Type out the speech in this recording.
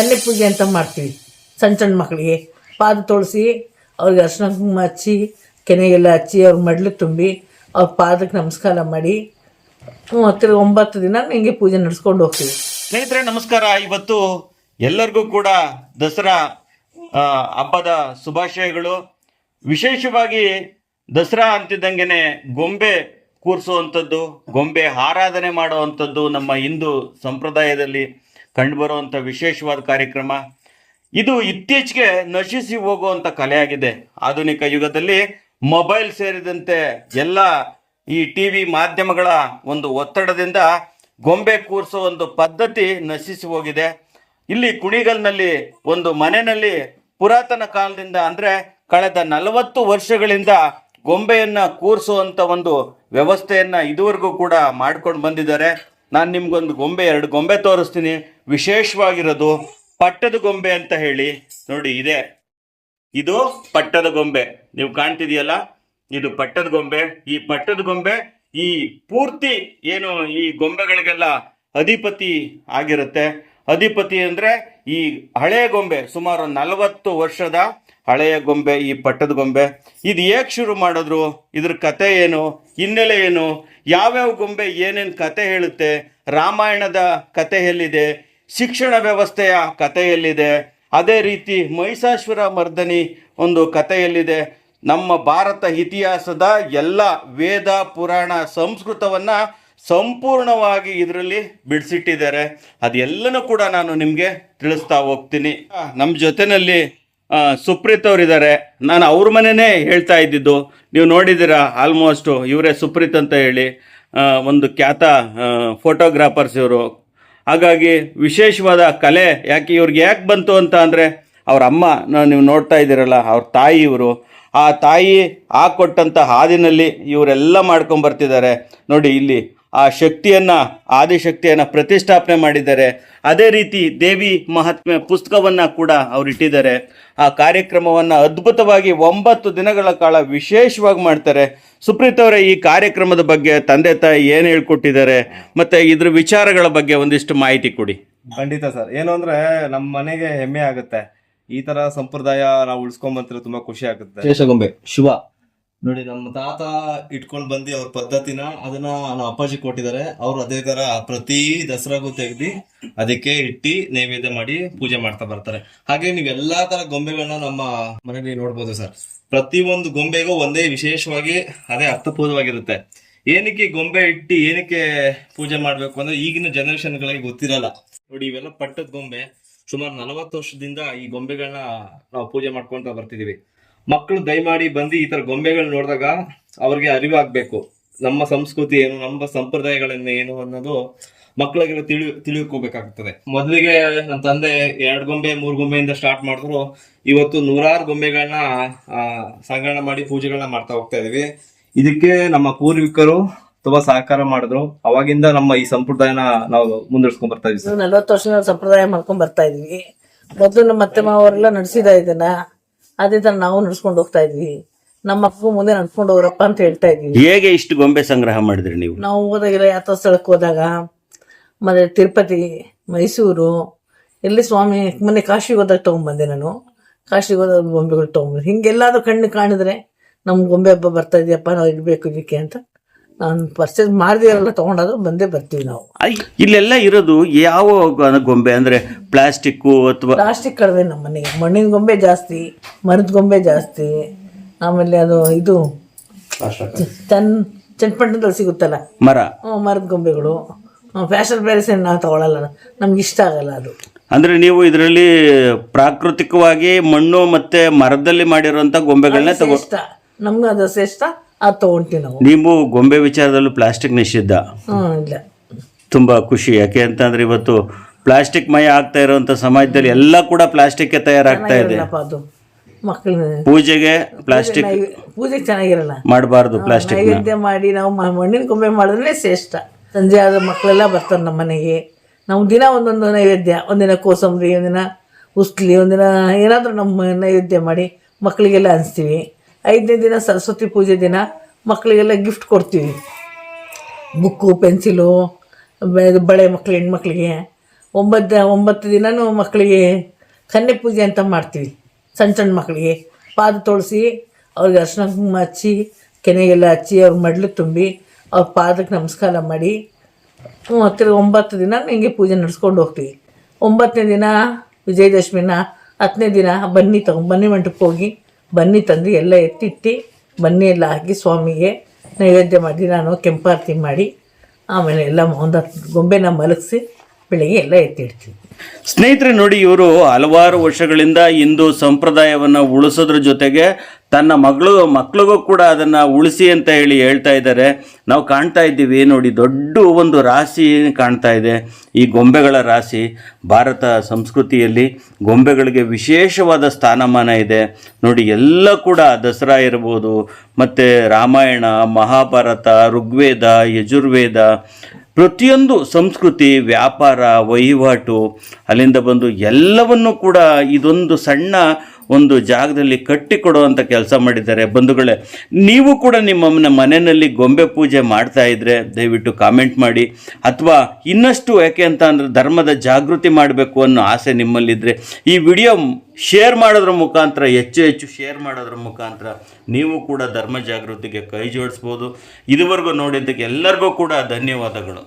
ಕನ್ಯೆ ಪೂಜೆ ಅಂತ ಮಾಡ್ತೀವಿ ಸಣ್ಣ ಸಣ್ಣ ಮಕ್ಕಳಿಗೆ ಪಾದ ತೊಳಸಿ, ಅವ್ರಿಗೆ ಅರ್ಶನ ಕುಂಕುಮ ಹಚ್ಚಿ, ಕೆನೆಗೆಲ್ಲ ಹಚ್ಚಿ, ಅವ್ರ ಮಡ್ಲು ತುಂಬಿ, ಅವ್ರ ಪಾದಕ್ಕೆ ನಮಸ್ಕಾರ ಮಾಡಿ ಹತ್ತಿರ ಒಂಬತ್ತು ದಿನ ಹಿಂಗೆ ಪೂಜೆ ನಡೆಸ್ಕೊಂಡು ಹೋಗ್ತೀವಿ. ಸ್ನೇಹಿತರೆ, ನಮಸ್ಕಾರ. ಇವತ್ತು ಎಲ್ಲರಿಗೂ ಕೂಡ ದಸರಾ ಹಬ್ಬದ ಶುಭಾಶಯಗಳು. ವಿಶೇಷವಾಗಿ ದಸರಾ ಅಂತಿದ್ದಂಗೆ ಗೊಂಬೆ ಕೂರಿಸುವಂಥದ್ದು, ಗೊಂಬೆ ಆರಾಧನೆ ಮಾಡುವಂಥದ್ದು ನಮ್ಮ ಹಿಂದೂ ಸಂಪ್ರದಾಯದಲ್ಲಿ ಕಂಡುಬರುವಂಥ ವಿಶೇಷವಾದ ಕಾರ್ಯಕ್ರಮ. ಇದು ಇತ್ತೀಚೆಗೆ ನಶಿಸಿ ಹೋಗುವಂಥ ಕಲೆಯಾಗಿದೆ. ಆಧುನಿಕ ಯುಗದಲ್ಲಿ ಮೊಬೈಲ್ ಸೇರಿದಂತೆ ಎಲ್ಲ ಈ ಟಿ ವಿ ಮಾಧ್ಯಮಗಳ ಒಂದು ಒತ್ತಡದಿಂದ ಗೊಂಬೆ ಕೂರಿಸೋ ಒಂದು ಪದ್ಧತಿ ನಶಿಸಿ ಹೋಗಿದೆ. ಇಲ್ಲಿ ಕುಣಿಗಲ್ನಲ್ಲಿ ಒಂದು ಮನೆಯಲ್ಲಿ ಪುರಾತನ ಕಾಲದಿಂದ ಅಂದರೆ ಕಳೆದ ನಲವತ್ತು ವರ್ಷಗಳಿಂದ ಗೊಂಬೆಯನ್ನು ಕೂರಿಸುವಂಥ ಒಂದು ವ್ಯವಸ್ಥೆಯನ್ನು ಇದುವರೆಗೂ ಕೂಡ ಮಾಡ್ಕೊಂಡು ಬಂದಿದ್ದಾರೆ. ನಾನು ನಿಮ್ಗೊಂದು ಗೊಂಬೆ, ಎರಡು ಗೊಂಬೆ ತೋರಿಸ್ತೀನಿ. ವಿಶೇಷವಾಗಿರೋದು ಪಟ್ಟದ ಗೊಂಬೆ ಅಂತ ಹೇಳಿ. ನೋಡಿ, ಇದೆ. ಇದು ಪಟ್ಟದ ಗೊಂಬೆ. ನೀವು ಕಾಣ್ತಿದೆಯಲ್ಲ ಇದು ಪಟ್ಟದ ಗೊಂಬೆ. ಈ ಪಟ್ಟದ ಗೊಂಬೆ ಈ ಪೂರ್ತಿ ಏನು ಈ ಗೊಂಬೆಗಳಿಗೆಲ್ಲ ಅಧಿಪತಿ ಆಗಿರುತ್ತೆ. ಅಧಿಪತಿ ಅಂದ್ರೆ ಈ ಹಳೆಯ ಗೊಂಬೆ, ಸುಮಾರು ನಲವತ್ತು ವರ್ಷದ ಹಳೆಯ ಗೊಂಬೆ, ಈ ಪಟ್ಟದ ಗೊಂಬೆ. ಇದು ಹೇಗೆ ಶುರು ಮಾಡಿದ್ರು? ಇದ್ರ ಕತೆ ಏನು? ಹಿನ್ನೆಲೆ ಏನು? ಯಾವ್ಯಾವ ಗೊಂಬೆ ಏನೇನು ಕತೆ ಹೇಳುತ್ತೆ? ರಾಮಾಯಣದ ಕತೆ ಎಲ್ಲಿದೆ? ಶಿಕ್ಷಣ ವ್ಯವಸ್ಥೆಯ ಕಥೆಯಲ್ಲಿದೆ. ಅದೇ ರೀತಿ ಮಹಿಷಾಸುರ ಮರ್ದನಿ ಒಂದು ಕಥೆಯಲ್ಲಿದೆ. ನಮ್ಮ ಭಾರತ ಇತಿಹಾಸದ ಎಲ್ಲ ವೇದ, ಪುರಾಣ ಸಂಸ್ಕೃತವನ್ನು ಸಂಪೂರ್ಣವಾಗಿ ಇದರಲ್ಲಿ ಬಿಡಿಸಿಟ್ಟಿದ್ದಾರೆ. ಅದೆಲ್ಲನೂ ಕೂಡ ನಾನು ನಿಮಗೆ ತಿಳಿಸ್ತಾ ಹೋಗ್ತೀನಿ. ನಮ್ಮ ಜೊತೆಯಲ್ಲಿ ಸುಪ್ರೀತ್ ಅವರಿದ್ದಾರೆ. ನಾನು ಅವ್ರ ಮನೆಯೇ ಹೇಳ್ತಾ ಇದ್ದಿದ್ದು. ನೀವು ನೋಡಿದ್ದೀರಾ ಆಲ್ಮೋಸ್ಟು ಇವರೇ ಸುಪ್ರೀತ್ ಅಂತ ಹೇಳಿ ಒಂದು ಖ್ಯಾತ ಫೋಟೋಗ್ರಾಫರ್ಸ್ ಇವರು. ಹಾಗಾಗಿ ವಿಶೇಷವಾದ ಕಲೆ ಯಾಕೆ ಇವ್ರಿಗೆ ಯಾಕೆ ಬಂತು ಅಂತ ಅಂದರೆ ಅವ್ರ ಅಮ್ಮ ನೀವು ನೋಡ್ತಾ ಇದ್ದೀರಲ್ಲ, ಅವ್ರ ತಾಯಿ ಇವರು. ಆ ತಾಯಿ ಆ ಕೊಟ್ಟಂಥ ಹಾದಿನಲ್ಲಿ ಇವರೆಲ್ಲ ಮಾಡ್ಕೊಂಬರ್ತಿದ್ದಾರೆ ನೋಡಿ ಇಲ್ಲಿ ಆ ಶಕ್ತಿಯನ್ನು ಆದಿಶಕ್ತಿಯನ್ನು ಪ್ರತಿಷ್ಠಾಪನೆ ಮಾಡಿದ್ದಾರೆ. ಅದೇ ರೀತಿ ದೇವಿ ಮಹಾತ್ಮೆ ಪುಸ್ತಕವನ್ನು ಕೂಡ ಅವರು ಇಟ್ಟಿದ್ದಾರೆ. ಆ ಕಾರ್ಯಕ್ರಮವನ್ನು ಅದ್ಭುತವಾಗಿ ಒಂಬತ್ತು ದಿನಗಳ ಕಾಲ ವಿಶೇಷವಾಗಿ ಮಾಡ್ತಾರೆ. ಸುಪ್ರೀತ್ ಅವರೇ ಈ ಕಾರ್ಯಕ್ರಮದ ಬಗ್ಗೆ ತಂದೆ ತಾಯಿ ಏನು ಹೇಳ್ಕೊಟ್ಟಿದ್ದಾರೆ ಮತ್ತು ಇದ್ರ ವಿಚಾರಗಳ ಬಗ್ಗೆ ಒಂದಿಷ್ಟು ಮಾಹಿತಿ ಕೊಡಿ. ಖಂಡಿತ ಸರ್. ಏನು ಅಂದರೆ ನಮ್ಮ ಮನೆಗೆ ಹೆಮ್ಮೆ ಆಗುತ್ತೆ. ಈ ತರ ಸಂಪ್ರದಾಯ ನಾವು ಉಳಿಸ್ಕೊಂಡ್ ತುಂಬ ತುಂಬಾ ಖುಷಿ ಆಗುತ್ತೆ. ಶೇಷಗೊಂಬೆ ಶಿವ. ನೋಡಿ, ನಮ್ಮ ತಾತ ಇಟ್ಕೊಂಡ್ ಬಂದು ಅವ್ರ ಪದ್ಧತಿನ, ಅದನ್ನ ನಮ್ಮ ಅಪ್ಪಾಜಿ ಕೊಟ್ಟಿದ್ದಾರೆ ಅವ್ರು ಅದೇ ತರ ಪ್ರತಿ ದಸರಾಗೂ ತೆಗ್ದು ಅದಕ್ಕೆ ಇಟ್ಟಿ ನೈವೇದ್ಯ ಮಾಡಿ ಪೂಜೆ ಮಾಡ್ತಾ ಬರ್ತಾರೆ. ಹಾಗೆ ನೀವು ಎಲ್ಲಾ ತರ ಗೊಂಬೆಗಳನ್ನ ನಮ್ಮ ಮನೆಯಲ್ಲಿ ನೋಡ್ಬೋದು ಸರ್. ಪ್ರತಿ ಒಂದು ಗೊಂಬೆಗೂ ಒಂದೇ ವಿಶೇಷವಾಗಿ ಅದೇ ಅರ್ಥಪೂರ್ಣವಾಗಿರುತ್ತೆ. ಏನಕ್ಕೆ ಗೊಂಬೆ ಇಟ್ಟು ಏನಕ್ಕೆ ಪೂಜೆ ಮಾಡ್ಬೇಕು ಅಂದ್ರೆ ಈಗಿನ ಜನರೇಷನ್ ಗಳಿಗೆ ಗೊತ್ತಿರಲ್ಲ. ನೋಡಿ, ಇವೆಲ್ಲ ಪಟ್ಟದ ಗೊಂಬೆ ಸುಮಾರು ನಲವತ್ತು ವರ್ಷದಿಂದ ಈ ಗೊಂಬೆಗಳನ್ನ ನಾವು ಪೂಜೆ ಮಾಡ್ಕೊಂತ ಬರ್ತಿದೀವಿ. ಮಕ್ಕಳು ದಯಮಾಡಿ ಬಂದು ಈ ತರ ಗೊಂಬೆಗಳನ್ನ ನೋಡಿದಾಗ ಅವ್ರಿಗೆ ಅರಿವಾಗಬೇಕು. ನಮ್ಮ ಸಂಸ್ಕೃತಿ ಏನು, ನಮ್ಮ ಸಂಪ್ರದಾಯಗಳನ್ನ ಏನು ಅನ್ನೋದು ಮಕ್ಕಳಿಗೆಲ್ಲ ತಿಳಿ ತಿಳಿಯೋಕೋಬೇಕಾಗ್ತದೆ ಮೊದಲಿಗೆ ನನ್ನ ತಂದೆ ಎರಡು ಗೊಂಬೆ, ಮೂರು ಗೊಂಬೆಯಿಂದ ಸ್ಟಾರ್ಟ್ ಮಾಡಿದ್ರು. ಇವತ್ತು ನೂರಾರು ಗೊಂಬೆಗಳನ್ನ ಸಂಗ್ರಹಣ ಮಾಡಿ ಪೂಜೆಗಳನ್ನ ಮಾಡ್ತಾ ಹೋಗ್ತಾ ಇದೀವಿ. ಇದಕ್ಕೆ ನಮ್ಮ ಪೂರ್ವಿಕರು ತುಂಬಾ ಸಹಕಾರ ಮಾಡಿದ್ರು. ಅವಾಗಿಂದ ನಮ್ಮ ಈ ಸಂಪ್ರದಾಯನ ನಾವು ಮುಂದುವರ್ಸ್ಕೊಂಡ್ ಬರ್ತಾ ಇದೀವಿ ನಲ್ವತ್ತು ವರ್ಷದ ಸಂಪ್ರದಾಯ ಮಾಡ್ಕೊಂಡು ಬರ್ತಾ ಇದೀವಿ. ಮೊದಲು ನಮ್ಮ ಅತ್ತೆ ಮಾವರೆಲ್ಲ ನಡೆಸಿದ ಇದನ್ನ ಅದೇ ತರ ನಾವು ನಡ್ಸ್ಕೊಂಡು ಹೋಗ್ತಾ ಇದ್ವಿ. ನಮ್ಮ ಅಪ್ಪ ಮುಂದೆ ನಡ್ಸ್ಕೊಂಡು ಹೋಗ್ರಪ್ಪ ಅಂತ ಹೇಳ್ತಾ ಇದ್ವಿ. ಹೇಗೆ ಇಷ್ಟು ಗೊಂಬೆ ಸಂಗ್ರಹ ಮಾಡಿದ್ರಿ ನೀವು? ನಾವು ಹೋದಾಗೆಲ್ಲ ಯಾತ್ರಾ ಸ್ಥಳಕ್ಕೆ ಹೋದಾಗ ಮತ್ತೆ ತಿರುಪತಿ ಮೈಸೂರು ಎಲ್ಲಿ ಸ್ವಾಮಿ ಮೊನ್ನೆ ಕಾಶಿಗೆ ಹೋದಾಗ ತಗೊಂಡ್ಬಂದೆ ನಾನು. ಕಾಶಿಗೆ ಹೋದಾಗ ಗೊಂಬೆಗಳು ತಗೊಂಡ್ಬಂದು ಹಿಂಗೆಲ್ಲಾದ್ರೂ ಕಣ್ಣು ಕಾಣಿದ್ರೆ ನಮ್ಮ ಗೊಂಬೆ ಹಬ್ಬ ಬರ್ತಾ ಇದೆಯಪ್ಪ ನಾವು ಇಡಬೇಕು ಇದಕ್ಕೆ ಅಂತ. ನಾನು ಪರ್ಚೇಸ್ ಮಾಡಿದಿರಲ್ಲ ತೊಗೊಂಡಾದ್ರೂ ಬಂದೇ ಬರ್ತೀವಿ ನಾವು. ಇಲ್ಲೆಲ್ಲ ಇರೋದು ಯಾವ ಗೊಂಬೆ? ಅಂದ್ರೆ ಪ್ಲಾಸ್ಟಿಕ್ಕು ಅಥವಾ ಪ್ಲಾಸ್ಟಿಕ್ ಕಡಿಮೆ ನಮ್ಮ ಮನೆಗೆ. ಮಣ್ಣಿನ ಗೊಂಬೆ ಜಾಸ್ತಿ ಮರದ ಗೊಂಬೆ ಜಾಸ್ತಿ ಆಮೇಲೆ ಅದು ಇದು ಚನ್ ಚಟ್ಪಟ್ಟದಲ್ಲಿ ಸಿಗುತ್ತಲ್ಲ? ಮರ. ಮರದ ಗೊಂಬೆಗಳು. ಫ್ಯಾಷನ್ ಪ್ಯಾರಿಸ್ ನಾವು ತಗೊಳಲ್ಲ. ನಮ್ಗೆ ಇಷ್ಟ ಆಗಲ್ಲ ಅದು. ಅಂದ್ರೆ ನೀವು ಇದರಲ್ಲಿ ಪ್ರಾಕೃತಿಕವಾಗಿ ಮಣ್ಣು ಮತ್ತೆ ಮರದಲ್ಲಿ ಮಾಡಿರುವಂತ ಗೊಂಬೆಗಳನ್ನ ತಗೋ ಇಷ್ಟ ನಮ್ಗೆ ಅದು ಶ್ರೇಷ್ಠ. ಅದು ತಗೊಂತೀವಿ ನಾವು. ನೀವು ಗೊಂಬೆ ವಿಚಾರದಲ್ಲೂ ಪ್ಲಾಸ್ಟಿಕ್ ನಿಷಿದ್ಧ. ಇಲ್ಲ. ತುಂಬಾ ಖುಷಿ. ಯಾಕೆ ಅಂತಂದ್ರೆ ಇವತ್ತು ಪ್ಲಾಸ್ಟಿಕ್ ಮಯ ಆಗ್ತಾ ಇರುವಂತ ಸಮಾಜದಲ್ಲಿ ಎಲ್ಲ ಕೂಡ ಪ್ಲಾಸ್ಟಿಕ್ ತಯಾರಾಗ್ತಾ ಇದೆ. ಇಲ್ಲಪ್ಪ ಅದು. ಮಕ್ಕಳು ಪೂಜೆಗೆ ಪ್ಲಾಸ್ಟಿಕ್ ಪೂಜೆಗೆ ಚೆನ್ನಾಗಿರಲ್ಲ. ಮಾಡಬಾರ್ದು ಪ್ಲಾಸ್ಟಿಕ್ ನೈವೇದ್ಯ ಮಾಡಿ ನಾವು ಮ- ಮಣ್ಣಿನ ಗೊಂಬೆ ಮಾಡಿದ್ರೆ ಶ್ರೇಷ್ಠ. ಸಂಜೆ ಆದ ಮಕ್ಕಳೆಲ್ಲ ಬರ್ತಾರೆ ನಮ್ಮ ಮನೆಗೆ. ನಾವು ದಿನ ಒಂದೊಂದು ನೈವೇದ್ಯ. ಒಂದಿನ ಕೋಸಂಬರಿ ಒಂದಿನ ಉಸ್ಲಿ ಒಂದಿನ ಏನಾದರೂ ನಮ್ಮ ನೈವೇದ್ಯ ಮಾಡಿ ಮಕ್ಕಳಿಗೆಲ್ಲ ಹಂಚ್ತೀವಿ. ಐದನೇ ದಿನ ಸರಸ್ವತಿ ಪೂಜೆ ದಿನ ಮಕ್ಕಳಿಗೆಲ್ಲ ಗಿಫ್ಟ್ ಕೊಡ್ತೀವಿ. ಬುಕ್ಕು, ಪೆನ್ಸಿಲು ಬಳೆ ಮಕ್ಕಳು ಹೆಣ್ಮಕ್ಳಿಗೆ. ಒಂಬತ್ತು ಒಂಬತ್ತು ದಿನವೂ ಮಕ್ಕಳಿಗೆ ಕನ್ಯೆ ಪೂಜೆ ಅಂತ ಮಾಡ್ತೀವಿ. ಸಣ್ಣ ಸಣ್ಣ ಮಕ್ಕಳಿಗೆ ಪಾದ ತೊಳಸಿ ಅವ್ರಿಗೆ ಅರ್ಶಿನ ಕುಂಕುಮ ಹಚ್ಚಿ, ಕೆನೆಗೆಲ್ಲ ಹಚ್ಚಿ ಅವ್ರ ಮಡ್ಲು ತುಂಬಿ ಅವ್ರ ಪಾದಕ್ಕೆ ನಮಸ್ಕಾರ ಮಾಡಿ ತಿರ್ಗಿ ಒಂಬತ್ತು ದಿನ ಹಿಂಗೆ ಪೂಜೆ ನಡೆಸ್ಕೊಂಡು ಹೋಗ್ತೀವಿ. ಒಂಬತ್ತನೇ ದಿನ ವಿಜಯದಶಮಿನ ಹತ್ತನೇ ದಿನ ಬನ್ನಿ ತಗೊಂಡು ಬನ್ನಿ ಮಂಟಪಕ್ಕೆ ಹೋಗಿ ಬನ್ನಿ ತಂದು ಎಲ್ಲ ಎತ್ತಿಟ್ಟು ಬನ್ನಿ ಎಲ್ಲ ಹಾಕಿ ಸ್ವಾಮಿಗೆ ನೈವೇದ್ಯ ಮಾಡಿ, ನಾನು ಕೆಂಪಾರತಿ ಮಾಡಿ, ಆಮೇಲೆ ಎಲ್ಲ ಒಂದು ಗೊಂಬೆನ ಮಲಗಿಸಿ ಬೆಳಿಗ್ಗೆ ಎಲ್ಲ ಎತ್ತಿಡ್ತೀವಿ. ಸ್ನೇಹಿತರೆ, ನೋಡಿ, ಇವರು ಹಲವಾರು ವರ್ಷಗಳಿಂದ ಹಿಂದೂ ಸಂಪ್ರದಾಯವನ್ನು ಉಳಿಸೋದ್ರ ಜೊತೆಗೆ ತನ್ನ ಮಗಳು, ಮಕ್ಳಿಗೂ ಕೂಡ ಅದನ್ನು ಉಳಿಸಿ ಅಂತ ಹೇಳಿ ಹೇಳ್ತಾ ಇದ್ದಾರೆ. ನಾವು ಕಾಣ್ತಾ ಇದ್ದೀವಿ, ನೋಡಿ, ದೊಡ್ಡ ಒಂದು ರಾಶಿ ಕಾಣ್ತಾ ಇದೆ, ಈ ಗೊಂಬೆಗಳ ರಾಶಿ. ಭಾರತ ಸಂಸ್ಕೃತಿಯಲ್ಲಿ ಗೊಂಬೆಗಳಿಗೆ ವಿಶೇಷವಾದ ಸ್ಥಾನಮಾನ ಇದೆ. ನೋಡಿ, ಎಲ್ಲ ಕೂಡ ದಸರಾ ಇರ್ಬೋದು, ಮತ್ತು ರಾಮಾಯಣ, ಮಹಾಭಾರತ, ಋಗ್ವೇದ, ಯಜುರ್ವೇದ ಪ್ರತಿಯೊಂದು ಸಂಸ್ಕೃತಿ ವ್ಯಾಪಾರ ವಹಿವಾಟು ಅಲ್ಲಿಂದ ಬಂದು ಎಲ್ಲವನ್ನು ಕೂಡ ಇದೊಂದು ಸಣ್ಣ ಒಂದು ಜಾಗದಲ್ಲಿ ಕಟ್ಟಿಕೊಡುವಂಥ ಕೆಲಸ ಮಾಡಿದ್ದಾರೆ. ಬಂಧುಗಳೇ, ನೀವು ಕೂಡ ನಿಮ್ಮ ಮನೆಯಲ್ಲಿ ಗೊಂಬೆ ಪೂಜೆ ಮಾಡ್ತಾ ಇದ್ದರೆ ದಯವಿಟ್ಟು ಕಾಮೆಂಟ್ ಮಾಡಿ. ಅಥವಾ ಇನ್ನಷ್ಟು ಯಾಕೆ ಅಂತ ಅಂದರೆ ಧರ್ಮದ ಜಾಗೃತಿ ಮಾಡಬೇಕು ಅನ್ನೋ ಆಸೆ ನಿಮ್ಮಲ್ಲಿದ್ದರೆ ಈ ವಿಡಿಯೋ ಶೇರ್ ಮಾಡೋದ್ರ ಮುಖಾಂತರ, ಹೆಚ್ಚು ಹೆಚ್ಚು ಶೇರ್ ಮಾಡೋದ್ರ ಮುಖಾಂತರ ನೀವು ಕೂಡ ಧರ್ಮ ಜಾಗೃತಿಗೆ ಕೈ ಜೋಡಿಸ್ಬೋದು. ಇದುವರೆಗೂ ನೋಡಿದ್ದಕ್ಕೆ ಎಲ್ಲರಿಗೂ ಕೂಡ ಧನ್ಯವಾದಗಳು.